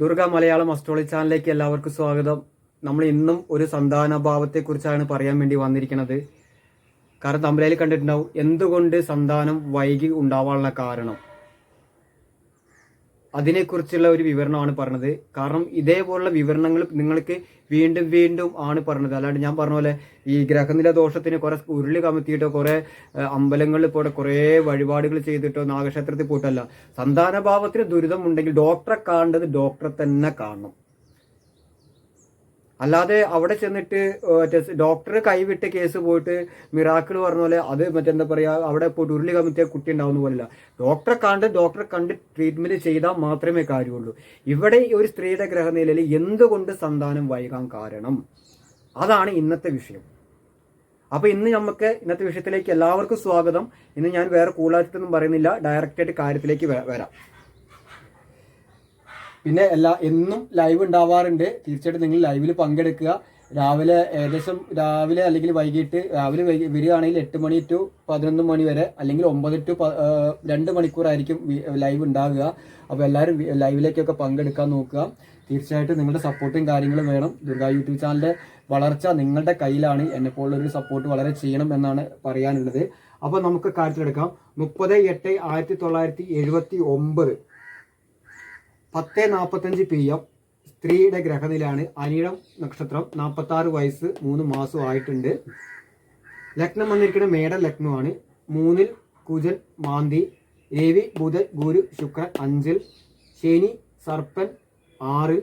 Durga Malayalam astrology ചാനലിലേക്ക് എല്ലാവർക്കും സ്വാഗതം. നമ്മൾ ഇന്നും ഒരു സന്താനഭാവത്തെ കുറിച്ചാണ് പറയാൻ വേണ്ടി വന്നിരിക്കുന്നത്. കാരണം തമ്പലയിൽ കണ്ടിട്ടുണ്ടാവും എന്തുകൊണ്ട് സന്താനം വൈകി ഉണ്ടാവാനുള്ള കാരണം? അതിനെക്കുറിച്ചുള്ള ഒരു വിവരണമാണ് പറഞ്ഞത്. കാരണം ഇതേപോലുള്ള വിവരണങ്ങൾ നിങ്ങൾക്ക് വീണ്ടും വീണ്ടും ആണ് പറഞ്ഞത്. അല്ലാണ്ട് ഞാൻ പറഞ്ഞ പോലെ ഈ ഗ്രഹനില ദോഷത്തിന് കുറെ ഉരുളി കമത്തിയിട്ടോ കുറെ അമ്പലങ്ങളിൽ പോയിട്ട് കുറെ വഴിപാടുകൾ ചെയ്തിട്ടോ നാഗക്ഷേത്രത്തിൽ പോയിട്ടല്ല. സന്താനഭാവത്തിന് ദുരിതം ഉണ്ടെങ്കിൽ ഡോക്ടറെ കാണേണ്ടത് ഡോക്ടറെ തന്നെ കാണണം. അല്ലാതെ അവിടെ ചെന്നിട്ട് ഡോക്ടർ കൈവിട്ട് കേസ് പോയിട്ട് മിറാക്കിൾ പറഞ്ഞ പോലെ അത് മറ്റെന്താ പറയാ അവിടെ പോയിട്ട് ഉരുളി കമ്മിറ്റിയ കുട്ടി ഉണ്ടാവുന്ന പോലെയല്ല. ഡോക്ടറെ കണ്ട് ഡോക്ടറെ കണ്ട് ട്രീറ്റ്മെന്റ് ചെയ്താൽ മാത്രമേ കാര്യമുള്ളൂ. ഇവിടെ ഒരു സ്ത്രീയുടെ ഗ്രഹനിലയിൽ എന്തുകൊണ്ട് സന്താനം വൈകാൻ കാരണം? അതാണ് ഇന്നത്തെ വിഷയം. അപ്പൊ ഇന്ന് നമുക്ക് ഇന്നത്തെ വിഷയത്തിലേക്ക് എല്ലാവർക്കും സ്വാഗതം. ഇന്ന് ഞാൻ വേറെ കൂടുതലായിട്ടൊന്നും പറയുന്നില്ല. ഡയറക്റ്റായിട്ട് കാര്യത്തിലേക്ക് വരാം. പിന്നെ എല്ലാ എന്നും ലൈവ് ഉണ്ടാവാറുണ്ട്. തീർച്ചയായിട്ടും നിങ്ങൾ ലൈവിൽ പങ്കെടുക്കുക. രാവിലെ ഏകദേശം രാവിലെ അല്ലെങ്കിൽ വൈകിട്ട് രാവിലെ വരികയാണെങ്കിൽ എട്ട് മണി ടു പതിനൊന്ന് മണി വരെ അല്ലെങ്കിൽ ഒമ്പത് ടു രണ്ട് മണിക്കൂറായിരിക്കും ലൈവ് ഉണ്ടാകുക അപ്പോൾ എല്ലാവരും ലൈവിലേക്കൊക്കെ പങ്കെടുക്കാൻ നോക്കുക. തീർച്ചയായിട്ടും നിങ്ങളുടെ സപ്പോർട്ടും കാര്യങ്ങളും വേണം. ദുർഗ യൂട്യൂബ് ചാനലിന്റെ വളർച്ച നിങ്ങളുടെ കയ്യിലാണ്. എന്നെ പോലുള്ളൊരു സപ്പോർട്ട് വളരെ ചെയ്യണം എന്നാണ് പറയാനുള്ളത്. അപ്പോൾ നമുക്ക് കാര്യത്തിലെടുക്കാം. മുപ്പത് എട്ട് ആയിരത്തി തൊള്ളായിരത്തി എഴുപത്തി ഒമ്പത് പത്ത് നാൽപ്പത്തഞ്ച് പി എം സ്ത്രീയുടെ ഗ്രഹനിലാണ് അനിഴം നക്ഷത്രം നാൽപ്പത്തി ആറ് വയസ്സ് മൂന്ന് മാസം ആയിട്ടുണ്ട്. ലഗ്നം വന്നിരിക്കുന്ന മേട ലഗ്നമാണ്. മൂന്നിൽ കുജൻ മാന്തി രവി ബുധൻ ഗുരു ശുക്രൻ അഞ്ചിൽ ശനി സർപ്പൻ ആറ്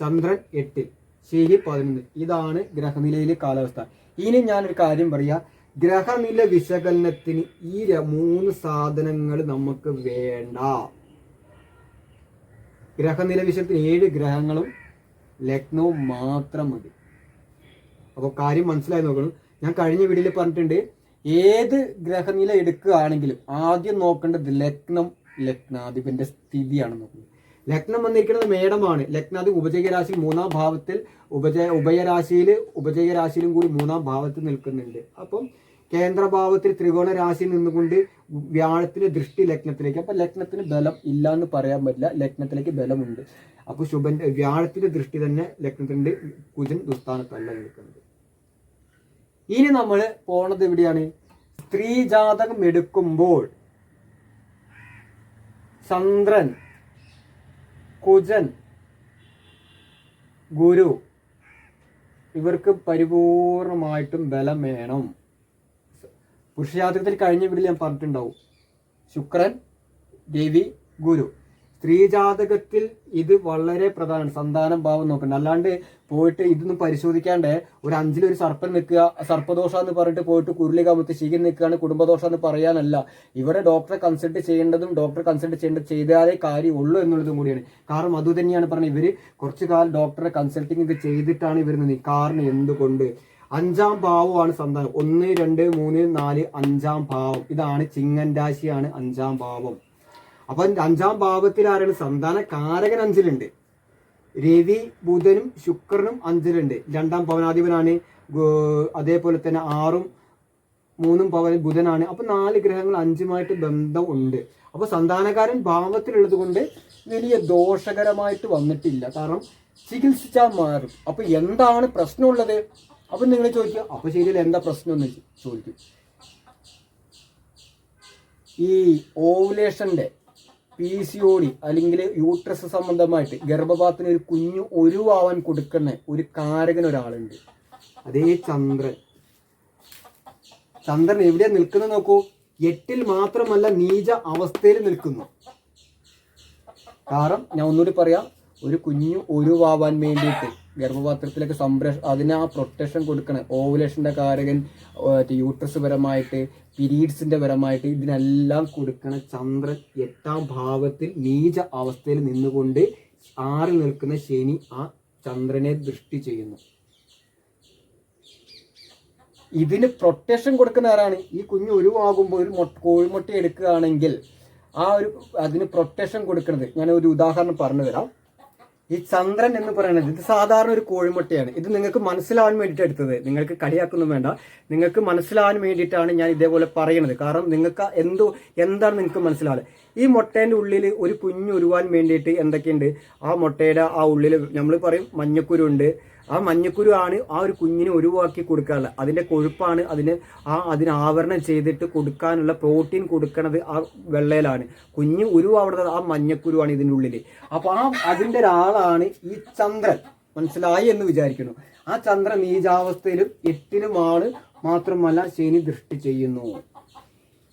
ചന്ദ്രൻ എട്ടിൽ ശനി പതിനൊന്ന് ഇതാണ് ഗ്രഹനിലയിലെ കാലാവസ്ഥ. ഇനി ഞാനൊരു കാര്യം പറയാം. ഗ്രഹനില വിശകലനത്തിന് ഈ മൂന്ന് സാധനങ്ങൾ നമുക്ക് വേണ്ട. ഗ്രഹനില വിഷയത്തിൽ ഏഴ് ഗ്രഹങ്ങളും ലഗ്നവും മാത്രം മതി. അപ്പോൾ കാര്യം മനസ്സിലായി നോക്കണം. ഞാൻ കഴിഞ്ഞ വീഡിയോയിൽ പറഞ്ഞിട്ടുണ്ട് ഏത് ഗ്രഹനില എടുക്കുകയാണെങ്കിലും ആദ്യം നോക്കേണ്ടത് ലഗ്നം ലഗ്നാധിപന്റെ സ്ഥിതിയാണ് നോക്കുന്നത് ലഗ്നം വന്നിരിക്കുന്നത് മേടമാണ്. ലഗ്നാധി ഉപജയരാശി മൂന്നാം ഭാവത്തിൽ ഉപജയ ഉഭയരാശിയിൽ ഉപജയരാശിയിലും കൂടി മൂന്നാം ഭാവത്തിൽ നിൽക്കുന്നുണ്ട്. അപ്പം കേന്ദ്രഭാവത്തിൽ ത്രികോണ രാശിയിൽ നിന്നുകൊണ്ട് വ്യാഴത്തിന്റെ ദൃഷ്ടി ലഗ്നത്തിലേക്ക്. അപ്പൊ ലഗ്നത്തിന് ബലം ഇല്ല എന്ന് പറയാൻ പറ്റില്ല. ലഗ്നത്തിലേക്ക് ബലമുണ്ട്. അപ്പൊ ശുഭൻ വ്യാഴത്തിന്റെ ദൃഷ്ടി തന്നെ ലഗ്നത്തിന്റെ കുജൻ ദുസ്ഥാനത്തല്ല നിൽക്കുന്നത്. ഇനി നമ്മൾ പോണത് എവിടെയാണ്? സ്ത്രീ ജാതകം എടുക്കുമ്പോൾ ചന്ദ്രൻ കുജൻ ഗുരു ഇവർക്ക് പരിപൂർണമായിട്ടും ബലം വേണം. പുരുഷജാതകത്തിൽ കഴിഞ്ഞ വീട്ടിൽ ഞാൻ പറഞ്ഞിട്ടുണ്ടാവും. ശുക്രൻ രവി ഗുരു. സ്ത്രീ ജാതകത്തിൽ ഇത് വളരെ പ്രധാനമാണ്. സന്താനം ഭാവം നോക്കണ്ട. അല്ലാണ്ട് പോയിട്ട് ഇതൊന്നും പരിശോധിക്കാണ്ട് ഒരു അഞ്ചിലൊരു സർപ്പൻ നിൽക്കുക സർപ്പദോഷം എന്ന് പറഞ്ഞിട്ട് പോയിട്ട് കുരുളി കമുത്ത് ശീകൻ നിൽക്കുകയാണ് കുടുംബദോഷം എന്ന് പറയാനല്ല. ഇവിടെ ഡോക്ടറെ കൺസൾട്ട് ചെയ്യേണ്ടതും ഡോക്ടറെ കൺസൾട്ട് ചെയ്യേണ്ടത് ചെയ്താലേ കാര്യമുള്ളൂ എന്നുള്ളതും കൂടിയാണ്. കാരണം അതുതന്നെയാണ് പറഞ്ഞത്. ഇവർ കുറച്ചു കാലം ഡോക്ടറെ കൺസൾട്ടിങ് ഒക്കെ ചെയ്തിട്ടാണ് ഇവർ നിന്ന് കാരണം എന്തുകൊണ്ട്? അഞ്ചാം ഭാവമാണ് സന്താനം. ഒന്ന് രണ്ട് മൂന്ന് നാല് അഞ്ചാം ഭാവം ഇതാണ് ചിങ്ങൻ രാശിയാണ് അഞ്ചാം ഭാവം അപ്പൊ അഞ്ചാം ഭാവത്തിൽ ആരാണ്? സന്താന കാരകൻ അഞ്ചിലുണ്ട്. രവി ബുധനും ശുക്രനും അഞ്ചിലുണ്ട്. രണ്ടാം പവനാധിപനാണ് അതേപോലെ തന്നെ ആറും മൂന്നും പവൻ ബുധനാണ്. അപ്പൊ നാല് ഗ്രഹങ്ങൾ അഞ്ചുമായിട്ട് ബന്ധം ഉണ്ട്. അപ്പൊ സന്താനകാരൻ ഭാവത്തിലുള്ളത് കൊണ്ട് വലിയ ദോഷകരമായിട്ട് വന്നിട്ടില്ല. കാരണം ചികിത്സിച്ചാൽ മാറും. അപ്പൊ എന്താണ് പ്രശ്നമുള്ളത്? അപ്പൊ നിങ്ങൾ ചോദിക്കുക അപ്പൊ ശരിയല്ല? എന്താ പ്രശ്നം? എന്ന് ചോദിക്കും. ഈ ഓവുലേഷന്റെ പി സി ഒ ഡി അല്ലെങ്കിൽ യൂട്രസ് സംബന്ധമായിട്ട് ഗർഭപാത്രത്തിന് ഒരു കുഞ്ഞു ഒരുവാവാൻ കൊടുക്കുന്ന ഒരു കാരകൻ ഒരാളുണ്ട്. അതേ ചന്ദ്രൻ. ചന്ദ്രൻ എവിടെയാ നിൽക്കുന്നത് നോക്കൂ. എട്ടിൽ മാത്രമല്ല നീച അവസ്ഥയിൽ നിൽക്കുന്നു. കാരണം ഞാൻ ഒന്നുകൂടി പറയാം. ഒരു കുഞ്ഞു ഒഴിവാവാൻ വേണ്ടിയിട്ട് ഗർഭപാത്രത്തിലേക്ക് സംരക്ഷ അതിന് ആ പ്രൊട്ടക്ഷൻ കൊടുക്കണം ഓവുലേഷന്റെ കാരകൻ യൂട്രസ് പരമായിട്ട് പിരീഡ്സിന്റെ പരമായിട്ട് ഇതിനെല്ലാം കൊടുക്കണം ചന്ദ്രൻ എട്ടാം ഭാവത്തിൽ നീച അവസ്ഥയിൽ നിന്നുകൊണ്ട് ആറിൽ നിൽക്കുന്ന ശനി ആ ചന്ദ്രനെ ദൃഷ്ടി ചെയ്യുന്നു. ഇതിന് പ്രൊട്ടക്ഷൻ കൊടുക്കുന്ന ആരാണ്? ഈ കുഞ്ഞ് ഒഴിവാകുമ്പോൾ ഒരു കോഴിമുട്ട എടുക്കുകയാണെങ്കിൽ ആ ഒരു അതിന് പ്രൊട്ടക്ഷൻ കൊടുക്കുന്നത് ഞാൻ ഒരു ഉദാഹരണം പറഞ്ഞു തരാം ഈ ചന്ദ്രൻ എന്ന് പറയുന്നത് ഇത് സാധാരണ ഒരു കോഴിമുട്ടയാണ്. ഇത് നിങ്ങൾക്ക് മനസ്സിലാവാൻ വേണ്ടിയിട്ട് എടുത്തത്. നിങ്ങൾക്ക് കളിയാക്കൊന്നും വേണ്ട. നിങ്ങൾക്ക് മനസ്സിലാവാൻ വേണ്ടിയിട്ടാണ് ഞാൻ ഇതേപോലെ പറയുന്നത്. കാരണം നിങ്ങൾക്ക് എന്തോ എന്താണ് നിങ്ങൾക്ക് മനസ്സിലാവുക ഈ മുട്ടേന്റെ ഉള്ളിൽ ഒരു കുഞ്ഞ് ഉരുവാൻ വേണ്ടിയിട്ട് എന്തൊക്കെയുണ്ട്? ആ മുട്ടയുടെ ആ ഉള്ളിൽ നമ്മൾ പറയും മഞ്ഞക്കുരു ഉണ്ട്. ആ മഞ്ഞക്കുരു ആണ് ആ ഒരു കുഞ്ഞിനെ ഒഴിവാക്കി കൊടുക്കാനുള്ളത്. അതിന്റെ കൊഴുപ്പാണ് അതിന് ആ അതിന് ആവരണം ചെയ്തിട്ട് കൊടുക്കാനുള്ള പ്രോട്ടീൻ കൊടുക്കണത് ആ വെള്ളയിലാണ്. കുഞ്ഞ് ഉരുവാവുന്നത് ആ മഞ്ഞക്കുരുവാണ് ഇതിന്റെ ഉള്ളിൽ അപ്പൊ ആ അതിന്റെ ഒരാളാണ് ഈ ചന്ദ്രൻ. മനസ്സിലായി എന്ന് വിചാരിക്കുന്നു. ആ ചന്ദ്രൻ നീചാവസ്ഥയിലും എട്ടിലുമാണ് മാത്രമല്ല ശനി ദൃഷ്ടി ചെയ്യുന്നു.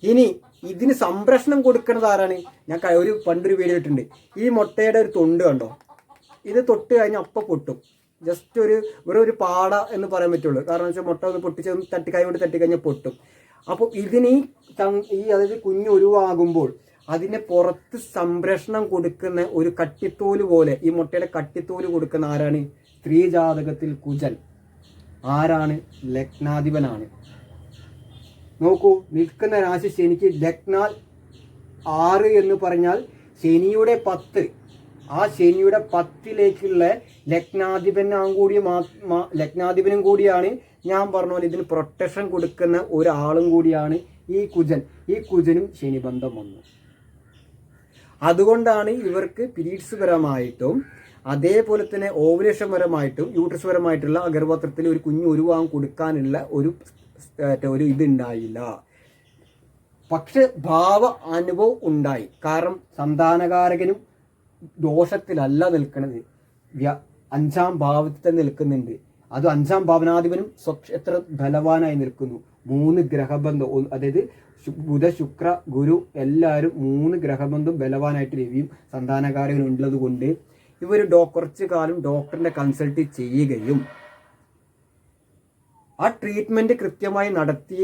ഇനി ഇതിന് സംരക്ഷണം കൊടുക്കുന്നത് ആരാണ്? ഞാൻ ഒരു പണ്ടൊരു വീഡിയോ ഇട്ടിട്ടുണ്ട്. ഈ മുട്ടയുടെ ഒരു തൊണ്ട് കണ്ടോ? ഇത് തൊട്ട് കഴിഞ്ഞാൽ അപ്പം പൊട്ടും. ജസ്റ്റ് ഒരു വെറും ഒരു പാട എന്ന് പറയാൻ പറ്റുള്ളൂ. കാരണം വെച്ചാൽ മുട്ട ഒന്ന് പൊട്ടിച്ച് തട്ടിക്കായ കൊണ്ട് തട്ടിക്കഴിഞ്ഞാൽ പൊട്ടും. അപ്പോൾ ഇതിന് ഈ അതായത് കുഞ്ഞ് ഉരുവാകുമ്പോൾ അതിനെ പുറത്ത് സംരക്ഷണം കൊടുക്കുന്ന ഒരു കട്ടിത്തോൽ പോലെ ഈ മുട്ടയുടെ കട്ടിത്തോൽ കൊടുക്കുന്ന ആരാണ്? സ്ത്രീ ജാതകത്തിൽ കുജൻ. ആരാണ്? ലഗ്നാധിപനാണ്. നോക്കൂ നിൽക്കുന്ന രാശി ശനിക്ക് ലഗ്നാൽ ആറ് എന്ന് പറഞ്ഞാൽ ശനിയുടെ പത്ത് ആ ശനിയുടെ പത്തിലേക്കുള്ള ലഗ്നാധിപനാം കൂടി ലഗ്നാധിപനും കൂടിയാണ് ഞാൻ പറഞ്ഞ പോലെ ഇതിന് പ്രൊട്ടക്ഷൻ കൊടുക്കുന്ന ഒരാളും കൂടിയാണ് ഈ കുജൻ. ഈ കുജനും ശനി ബന്ധം വന്നു. അതുകൊണ്ടാണ് ഇവർക്ക് പീരീഡ്സ് പരമായിട്ടും അതേപോലെ തന്നെ ഓവുലേഷൻ പരമായിട്ടും യൂട്രസ് പരമായിട്ടുള്ള ഗർഭപത്രത്തിൽ ഒരു കുഞ്ഞ് ഉരുവാൻ കൊടുക്കാനുള്ള ഒരു ഒരു ഇതുണ്ടായില്ല. പക്ഷെ ഭാവ അനുഭവം ഉണ്ടായി. കാരണം സന്താനകാരകനും ദോഷത്തിലല്ല നിൽക്കുന്നത് അഞ്ചാം ഭാവത്തിൽ നിൽക്കുന്നുണ്ട്. അത് അഞ്ചാം ഭാവനാധിപനും എത്ര ബലവാനായി നിൽക്കുന്നു? മൂന്ന് ഗ്രഹബന്ധം. അതായത് ബുധ ശുക്ര ഗുരു എല്ലാവരും മൂന്ന് ഗ്രഹബന്ധം ബലവാനായിട്ട് രവിയും സന്താനകാരകനും ഉള്ളത് കൊണ്ട് ഇവർ ഡോ കുറച്ച് കാലം ഡോക്ടറിനെ കൺസൾട്ട് ചെയ്യുകയും ആ ട്രീറ്റ്മെന്റ് കൃത്യമായി നടത്തി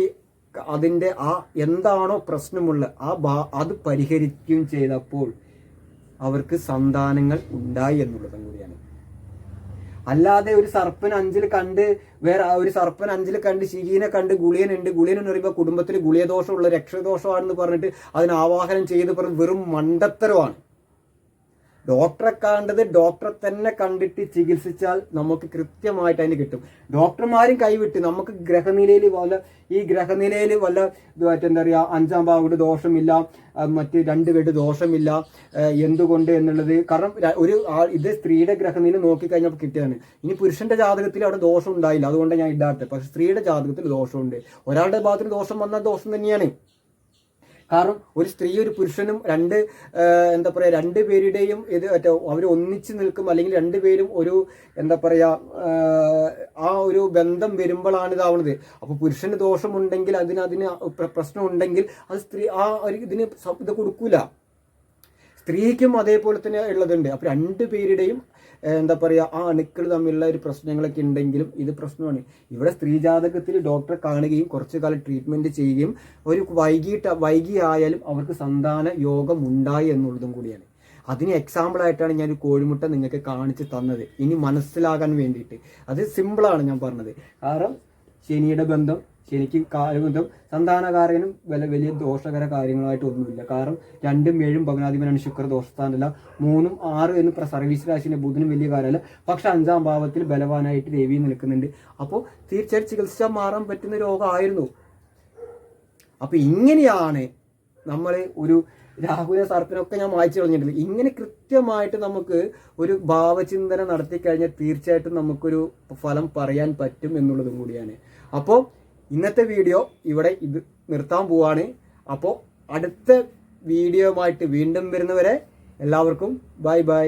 അതിന്റെ ആ എന്താണോ പ്രശ്നമുള്ള ആ അത് പരിഹരിക്കുകയും ചെയ്തപ്പോൾ അവർക്ക് സന്താനങ്ങൾ ഉണ്ടായി എന്നുള്ളതും കൂടിയാണ്. അല്ലാതെ ഒരു സർപ്പൻ അഞ്ചിൽ കണ്ട് വേറെ ഒരു സർപ്പൻ അഞ്ചിൽ കണ്ട് ശിഖീനെ കണ്ട് ഗുളിയൻ ഉണ്ട് ഗുളിയൻ എന്ന് പറയുമ്പോൾ കുടുംബത്തിൽ ഗുളിയദോഷമുള്ള രക്ഷദോഷമാണെന്ന് പറഞ്ഞിട്ട് അതിന് ആവാഹനം ചെയ്ത് പറഞ്ഞ് വെറും മണ്ടത്തരമാണ്. ഡോക്ടറെ കാണേണ്ടത് ഡോക്ടറെ തന്നെ കണ്ടിട്ട് ചികിത്സിച്ചാൽ നമുക്ക് കൃത്യമായിട്ട് അതിന് കിട്ടും. ഡോക്ടർമാരും കൈവിട്ട് നമുക്ക് ഗ്രഹനിലയിൽ വല്ല ഈ ഗ്രഹനിലയിൽ വല്ല എന്താ പറയുക അഞ്ചാം ഭാവയുടെ ദോഷമില്ല മറ്റ് രണ്ട് പേരുടെ ദോഷമില്ല എന്തുകൊണ്ട് എന്നുള്ളത്. കാരണം ഒരു ഇത് സ്ത്രീയുടെ ഗ്രഹനില നോക്കിക്കഴിഞ്ഞാൽ കിട്ടിയതാണ്. ഇനി പുരുഷന്റെ ജാതകത്തിൽ അവിടെ ദോഷം ഉണ്ടായില്ല. അതുകൊണ്ട് ഞാൻ ഇടാത്തത്. പക്ഷെ സ്ത്രീയുടെ ജാതകത്തിൽ ദോഷമുണ്ട്. ഒരാളുടെ ഭാഗത്തിൽ ദോഷം വന്നാൽ ദോഷം തന്നെയാണ്. കാരണം ഒരു സ്ത്രീ ഒരു പുരുഷനും രണ്ട് എന്താ പറയുക രണ്ട് പേരുടെയും ഇത് അവർ ഒന്നിച്ച് നിൽക്കും അല്ലെങ്കിൽ രണ്ടുപേരും ഒരു എന്താ പറയുക ആ, ഒരു ബന്ധം വരുമ്പോഴാണ് ഇതാവുന്നത് അപ്പോൾ പുരുഷന് ദോഷമുണ്ടെങ്കിൽ അതിന് അതിന് പ്ര- പ്രശ്നമുണ്ടെങ്കിൽ അത് സ്ത്രീ ആ ഒരു ഇതിന് ഇത് കൊടുക്കൂല. സ്ത്രീക്കും അതേപോലെ തന്നെ ഉള്ളതുണ്ട്. അപ്പോൾ രണ്ട് പേരുടെയും എന്താ പറയുക ആ അണുക്കൾ തമ്മിലുള്ള ഒരു പ്രശ്നങ്ങളൊക്കെ ഉണ്ടെങ്കിലും ഇത് പ്രശ്നമാണ്. ഇവിടെ സ്ത്രീ ജാതകത്തിൽ ഡോക്ടറെ കാണുകയും കുറച്ചു കാലം ട്രീറ്റ്മെന്റ് ചെയ്യുകയും ഒരു വൈകിട്ട് വൈകി ആയാലും അവർക്ക് സന്താന യോഗം ഉണ്ടായി എന്നുള്ളതും കൂടിയാണ്. അതിന് എക്സാമ്പിൾ ആയിട്ടാണ് ഞാൻ ഒരു കോഴിമുട്ട നിങ്ങൾക്ക് കാണിച്ച് തന്നത്. ഇനി മനസ്സിലാകാൻ വേണ്ടിയിട്ട്. അത് സിമ്പിളാണ് ഞാൻ പറഞ്ഞത്. കാരണം ശനിയുടെ ബന്ധം ശനിക്ക് കാലബന്ധം സന്താനകാരകനും വില വലിയ ദോഷകര കാര്യങ്ങളായിട്ട് ഒന്നുമില്ല. കാരണം രണ്ടും ഏഴും ഭഗനാധിപനാണ് ശുക്ര ദോഷസ്ഥാനല്ല മൂന്നും ആറ് എന്ന് സർവീസ് രാശിന്റെ ബുധനും വലിയ കാര്യമല്ല. പക്ഷെ അഞ്ചാം ഭാവത്തിൽ ബലവാനായിട്ട് ദേവി നിൽക്കുന്നുണ്ട്. അപ്പോൾ തീർച്ചയായും ചികിത്സിച്ചാൽ മാറാൻ പറ്റുന്ന രോഗമായിരുന്നു. അപ്പൊ ഇങ്ങനെയാണ് നമ്മൾ ഒരു രാഹുവിനെ സർപ്പിനൊക്കെ ഞാൻ വായിച്ചു കളഞ്ഞിട്ടില്ല ഇങ്ങനെ കൃത്യമായിട്ട് നമുക്ക് ഒരു ഭാവചിന്തന നടത്തി കഴിഞ്ഞാൽ തീർച്ചയായിട്ടും നമുക്കൊരു ഫലം പറയാൻ പറ്റും എന്നുള്ളതും കൂടിയാണ്. അപ്പോൾ ഇന്നത്തെ വീഡിയോ ഇവിടെ ഇത് നിർത്താൻ പോവാണ്. അപ്പോൾ അടുത്ത വീഡിയോയുമായിട്ട് വീണ്ടും വരുന്നവരെ എല്ലാവർക്കും ബൈ ബൈ